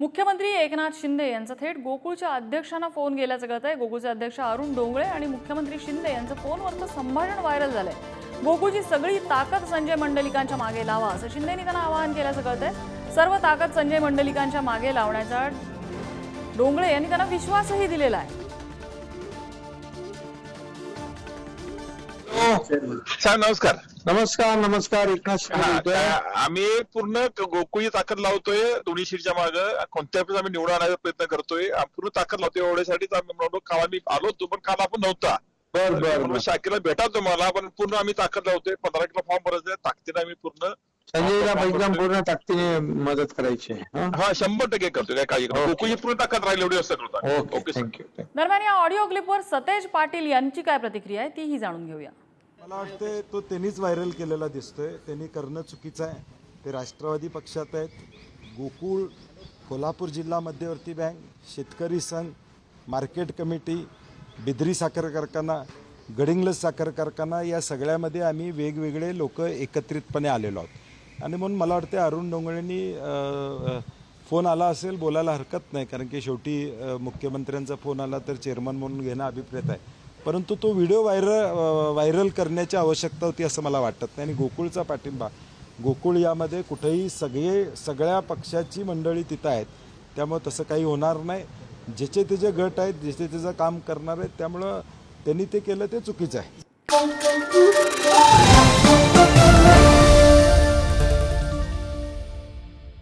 मुख्यमंत्री एकनाथ शिंदे यांचा थेट गोकुळच्या अध्यक्षांना फोन गेल्याचं कळत आहे गोकुळचे अध्यक्ष अरुण डोंगळे आणि मुख्यमंत्री शिंदे यांचं फोनवरचं संभाषण व्हायरल झालंय. गोकुळची सगळी ताकद संजय मंडलिकांच्या मागे लावा असं शिंदेनी त्यांना आवाहन केल्याचं कळत आहे सर्व ताकद संजय मंडलिकांच्या मागे लावण्याचा डोंगळे यांनी त्यांना विश्वासही दिलेला आहे. साहेब नमस्कार. नमस्कार नमस्कार एकनाथ हा, आम्ही पूर्ण गोकुळी ताकद लावतोय दोन्ही सीटच्या मागे कोणत्या आम्ही निवडून आणायचा प्रयत्न करतोय पूर्ण ताकद लावतोय एवढ्यासाठीच आम्ही काल आम्ही आलो होतो पण काल आपण नव्हता बर. शाखेला भेटा तुम्हाला पण पूर्ण आम्ही ताकद लावतोय पंधरा किलो फॉर्म भरायचे ताकदीने आम्ही पूर्ण संजयला एकदम पूर्ण ताकदीने मदत करायची हं? शंभर टक्के करतोय काय. ओके. गोकुळची पूर्ण ताकद राहील एवढी असं करतो ओके. थँक्यू दरम्यान या ऑडिओ क्लिपवर सतेज पाटील यांची काय प्रतिक्रिया आहे तीही जाणून घेऊया मला वाटते तो त्यांनीच व्हायरल केलेला दिसतोय. त्यांनी करणं चुकीचं आहे. ते राष्ट्रवादी पक्षात आहेत. गोकुळ कोल्हापूर जिल्हा मध्यवर्ती बँक शेतकरी संघ मार्केट कमिटी बिद्री साखर कारखाना गडिंग्लज साखर कारखाना या सगळ्यामध्ये आम्ही वेगवेगळे लोक एकत्रितपणे आलेलो आहोत. आणि म्हणून मला वाटते अरुण डोंगळेंनी फोन आला असेल बोलायला हरकत नाही कारण की शेवटी मुख्यमंत्र्यांचा फोन आला तर चेअरमन म्हणून घेणं अभिप्रेत आहे. परंतु तो व्हिडिओ व्हायरल व्हायरल करण्याची आवश्यकता होती असं मला वाटत नाही. आणि गोकुळचा पाठिंबा गोकुळ यामध्ये कुठेही सगळे सगळ्या पक्षाची मंडळी तिथं आहेत. त्यामुळं तसं काही होणार नाही. ज्याचे त्याचे गट आहेत ज्याचे त्याचं काम करणार आहेत त्यामुळं त्यांनी ते केलं ते चुकीचं आहे.